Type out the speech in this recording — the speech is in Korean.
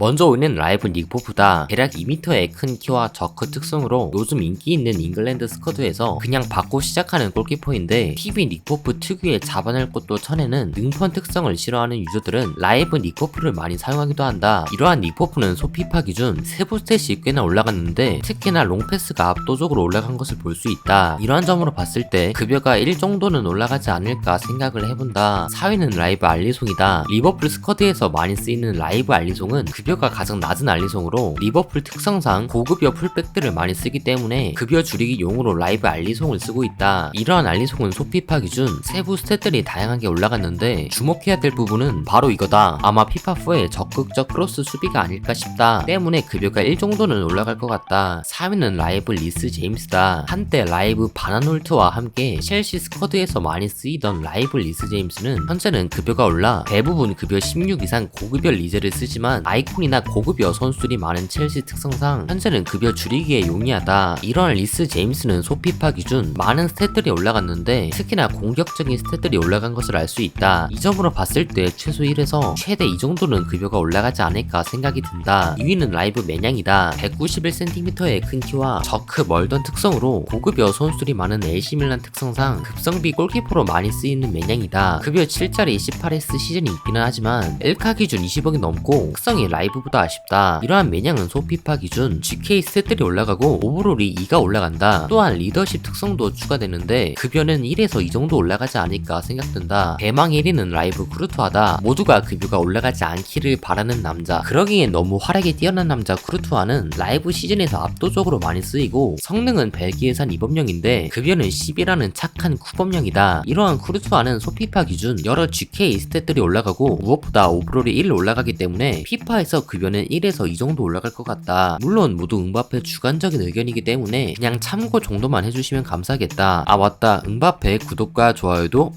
먼저 오는 라이브 닉포프다 대략 2m의 큰 키와 저크 특성으로 요즘 인기 있는 잉글랜드 스쿼드에서 그냥 받고 시작하는 골키퍼인데 TV 닉포프 특유의 잡아낼 것도 쳐내는 능펀 특성을 싫어하는 유저들은 라이브 닉포프를 많이 사용하기도 한다. 이러한 닉포프는 소피파 기준 세부 스탯이 꽤나 올라갔는데 특히나 롱패스가 압도적으로 올라간 것을 볼 수 있다. 이러한 점으로 봤을 때 급여가 1 정도는 올라가지 않을까 생각을 해본다. 4위는 라이브 알리송이다. 리버풀 스쿼드에서 많이 쓰이는 라이브 알리송은 급여 가 가장 낮은 알리송으로 리버풀 특성상 고급여 풀백들을 많이 쓰기 때문에 급여 줄이기 용으로 라이브 알리송을 쓰고 있다. 이러한 알리송은 소피파 기준 세부 스탯들이 다양하게 올라갔는데 주목해야 될 부분은 바로 이거다. 아마 피파4의 적극적 크로스 수비가 아닐까 싶다. 때문에 급여가 1 정도는 올라갈 것 같다. 4위는 라이브 리스 제임스다. 한때 라이브 바나놀트와 함께 첼시 스쿼드에서 많이 쓰이던 라이브 리스 제임스는 현재는 급여가 올라 대부분 급여 16 이상 고급여 리제를 쓰지만 아이콘 이나 고급 여 선수들이 많은 첼시 특성상 현재는 급여 줄이기에 용이하다. 이런 리스 제임스는 소피파 기준 많은 스탯들이 올라갔는데 특히나 공격적인 스탯들이 올라간 것을 알 수 있다. 이 점으로 봤을 때 최소 1에서 최대 이 정도는 급여가 올라가지 않을까 생각이 든다. 2위는 라이브 매냥이다. 191cm의 큰 키와 저크 멀던 특성으로 고급 여 선수들이 많은 AC 밀란 특성상 급성비 골키퍼로 많이 쓰이는 매냥이다. 급여 7짜리 18S 시즌이 있기는 하지만 엘카 기준 20억이 넘고 특성이 라이브 보다 아쉽다. 이러한 매냥 은 소 피파 기준 GK 스탯들이 올라가고 오버롤이 2가 올라간다. 또한 리더십 특성도 추가되는데 급여는 1에서 2 정도 올라가지 않을까 생각된다. 대망 1위는 라이브 쿠르투아다. 모두가 급여가 올라가지 않기를 바라는 남자. 그러기엔 너무 활약이 뛰어난 남자 쿠르투아는 라이브 시즌에서 압도적으로 많이 쓰이고 성능은 벨기에산 이범령인데 급여는 10이라는 착한 쿠범령이다. 이러한 쿠르투아는 소피파 기준 여러 GK 스탯들이 올라가고 무엇보다 오버롤이 1 올라가기 때문에 피파 에서 급여는 1에서 2 정도 올라갈 것 같다. 물론 모두 응바페 주관적인 의견이기 때문에 그냥 참고 정도만 해주시면 감사하겠다. 아 맞다 응바페 구독과 좋아요도